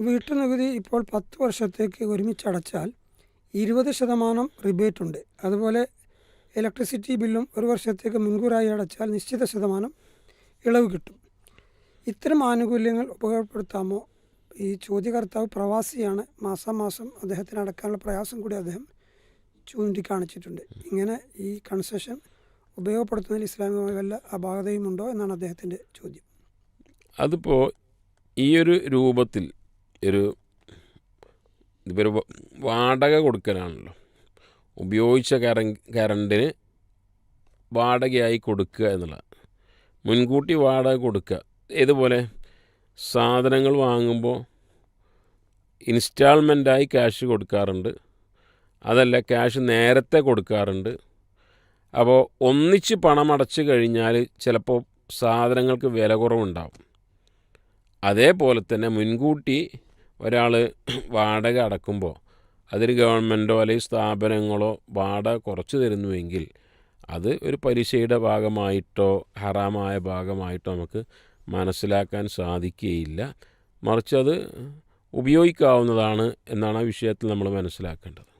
വീട്ടുനികുതി ഇപ്പോൾ പത്ത് വർഷത്തേക്ക് ഒരുമിച്ചടച്ചാൽ ഇരുപത് ശതമാനം റിബേറ്റ് ഉണ്ട്. അതുപോലെ ഇലക്ട്രിസിറ്റി ബില്ലും ഒരു വർഷത്തേക്ക് മുൻകൂറായി അടച്ചാൽ നിശ്ചിത ശതമാനം ഇളവ് കിട്ടും. ഇത്തരം ആനുകൂല്യങ്ങൾ ഉപയോഗപ്പെടുത്താമോ? ഈ ചോദ്യകർത്താവ് പ്രവാസിയാണ്. മാസാമാസം അദ്ദേഹത്തിന് അടക്കാനുള്ള പ്രയാസം കൂടി അദ്ദേഹം ചൂണ്ടിക്കാണിച്ചിട്ടുണ്ട്. ഇങ്ങനെ ഈ കൺസെഷൻ ഉപയോഗപ്പെടുത്തുന്നതിൽ ഇസ്ലാമിക വല്ല അപാകതയുമുണ്ടോ എന്നാണ് അദ്ദേഹത്തിന്റെ ചോദ്യം. അതിപ്പോൾ ഈ ഒരു രൂപത്തിൽ ഒരു ഇതൊരു വാടക കൊടുക്കലാണല്ലോ. ഉപയോഗിച്ച കര കറണ്ടിന് വാടകയായി കൊടുക്കുക എന്നുള്ളത് മുൻകൂട്ടി വാടക കൊടുക്കുക. ഇതുപോലെ സാധനങ്ങൾ വാങ്ങുമ്പോൾ ഇൻസ്റ്റാൾമെന്റായി ക്യാഷ് കൊടുക്കാറുണ്ട്. അതല്ല ക്യാഷ് നേരത്തെ കൊടുക്കാറുണ്ട്. അപ്പോൾ ഒന്നിച്ച് പണം അടച്ചു കഴിഞ്ഞാൽ ചിലപ്പോൾ സാധനങ്ങൾക്ക് വില കുറവുണ്ടാവും. അതേപോലെ തന്നെ മുൻകൂട്ടി ഒരാൾ വാടക അടക്കുമ്പോൾ അതൊരു ഗവൺമെന്റോ അല്ലെങ്കിൽ സ്ഥാപനങ്ങളോ വാടക കുറച്ച് തരുന്നുവെങ്കിൽ അത് ഒരു പലിശയുടെ ഭാഗമായിട്ടോ ഹറാമായ ഭാഗമായിട്ടോ നമുക്ക് മനസ്സിലാക്കാൻ സാധിക്കുകയില്ല. മറിച്ച് അത് ഉപയോഗിക്കാവുന്നതാണ് എന്നാണ് ആ വിഷയത്തിൽ നമ്മൾ മനസ്സിലാക്കേണ്ടത്.